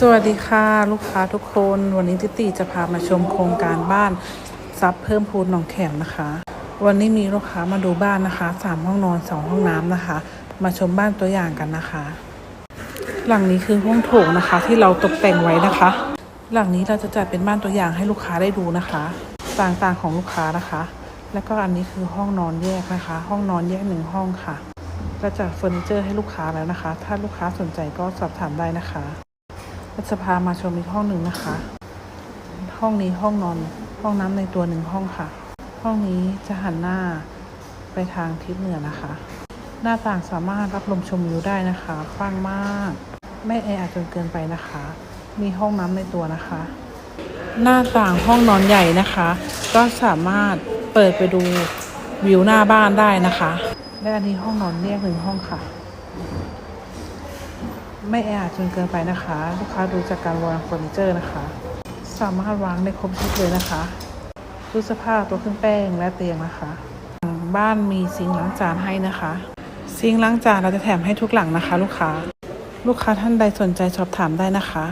สวัสดีค่ะ ลูกค้าทุกคนวันนี้ติติจะพามาชมโครงการบ้านซับเพิ่มพูนหนองแขมนะคะ วันนี้มีลูกค้ามาดูบ้านนะคะสามห้องนอนสองห้องน้ำนะคะ มาชมบ้านตัวอย่างกันนะคะ หลังนี้คือห้องโถงนะคะที่เราตกแต่งไว้นะคะ หลังนี้เราจะจัดเป็นบ้านตัวอย่างให้ลูกค้าได้ดูนะคะ ต่างๆของลูกค้านะคะ แล้วก็อันนี้คือห้องนอนแยกนะคะ ห้องนอนแยกหนึ่งห้องค่ะก็จัดเฟอร์นิเจอร์ให้ลูกค้าแล้วนะคะ ถ้าลูกค้าสนใจก็สอบถามได้นะคะ ก็จะพามาชมอีกห้องหนึ่งนะคะ ห้องนี้ห้องนอน ห้องน้ำในตัวหนึ่งห้องค่ะ ห้องนี้จะหันหน้าไปทางทิศเหนือนะคะ หน้าต่างสามารถรับลมชมวิวได้นะคะกว้างมาก ไม่แออัดจนเกินไปนะคะ มีห้องน้ำในตัวนะคะ หน้าต่างห้องนอนใหญ่นะคะ ก็สามารถเปิดไปดูวิวหน้าบ้านได้นะคะ และอันนี้ห้องนอนแยกหนึ่งห้องค่ะ ไม่แออัดจนเกินไปนะคะ ลูกค้าดูจากการวางเฟอร์นิเจอร์นะคะ สามารถวางได้ครบชุดเลยนะคะตู้เสื้อผ้าตัวเครื่องแป้งและเตียงนะคะบ้านมีซิงล้างจานให้นะคะ ซิงล้างจานเราจะแถมให้ทุกหลังนะคะ ลูกค้า ลูกค้าท่านใดสนใจสอบถามได้นะคะ